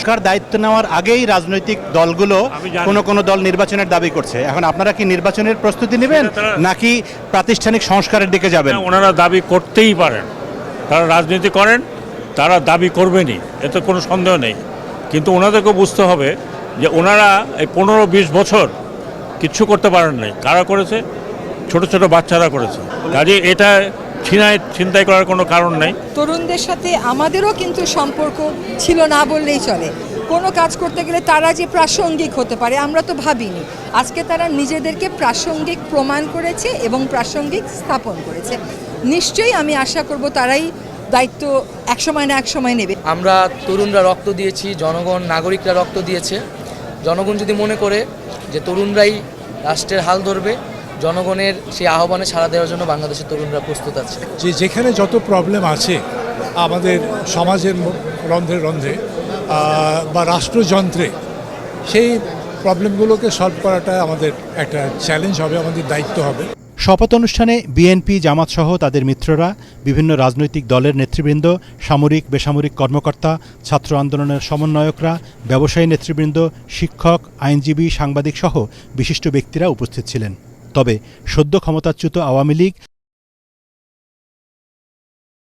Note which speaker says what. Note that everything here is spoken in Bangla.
Speaker 1: সরকার দায়িত্ব নেওয়ার আগেই রাজনৈতিক দলগুলো। কোনো কোনো দল নির্বাচনের দাবি করছে। এখন আপনারা কি নির্বাচনের প্রস্তুতি নেবেন
Speaker 2: তারা-
Speaker 1: নাকি প্রাতিষ্ঠানিক সংস্কারের দিকে যাবেন?
Speaker 2: ওনারা দাবি করতেই পারেন। তারা রাজনীতি করেন তারা দাবি করবেনই এতে কোনো সন্দেহ নেই। কিন্তু ওনাদেরকে বুঝতে হবে যে ওনারা এই পনেরো বিশ বছর কিচ্ছু করতে পারেন নাই কারা করেছে? ছোট ছোট বাচ্চারা করেছে। কাজে এটা ছিনাই ছিনতাই করার কোনো কারণ নাই।
Speaker 3: তরুণদের সাথে আমাদেরও কিন্তু সম্পর্ক ছিল না বললেই চলে। কোনো কাজ করতে গেলে তারা যে প্রাসঙ্গিক হতে পারে আমরা তো ভাবিনি। আজকে তারা নিজেদেরকে প্রাসঙ্গিক প্রমাণ করেছে এবং প্রাসঙ্গিক স্থাপন করেছে। নিশ্চয়ই আমি আশা করব তারাই দায়িত্ব এক সময় না এক সময় নেবে।
Speaker 4: আমরা তরুণরা রক্ত দিয়েছি জনগণ নাগরিকরা রক্ত দিয়েছে। জনগণ যদি মনে করে যে তরুণরাই রাষ্ট্রের হাল ধরবে জনগণের সেই আহ্বানে সাড়া দেওয়ার জন্য বাংলাদেশের তরুণরা প্রস্তুত আছে।
Speaker 5: যে যেখানে যত প্রবলেম আছে আমাদের সমাজের ম- রন্ধ্রে রন্ধ্রে বা রাষ্ট্রযন্ত্রে সেই প্রবলেমগুলোকে সলভ করাটা আমাদের একটা চ্যালেঞ্জ হবে আমাদের দায়িত্ব হবে।
Speaker 1: শপথ অনুষ্ঠানে বিএনপি জামাতসহ তাদের মিত্ররা বিভিন্ন রাজনৈতিক দলের নেতৃবৃন্দ সামরিক বেসামরিক কর্মকর্তা ছাত্র আন্দোলনের সমন্বয়করা ব্যবসায়ী নেতৃবৃন্দ শিক্ষক আইনজীবী সাংবাদিক সহ বিশিষ্ট ব্যক্তিরা উপস্থিত ছিলেন। তবে সদ্য ক্ষমতাচ্যুত আওয়ামী লীগ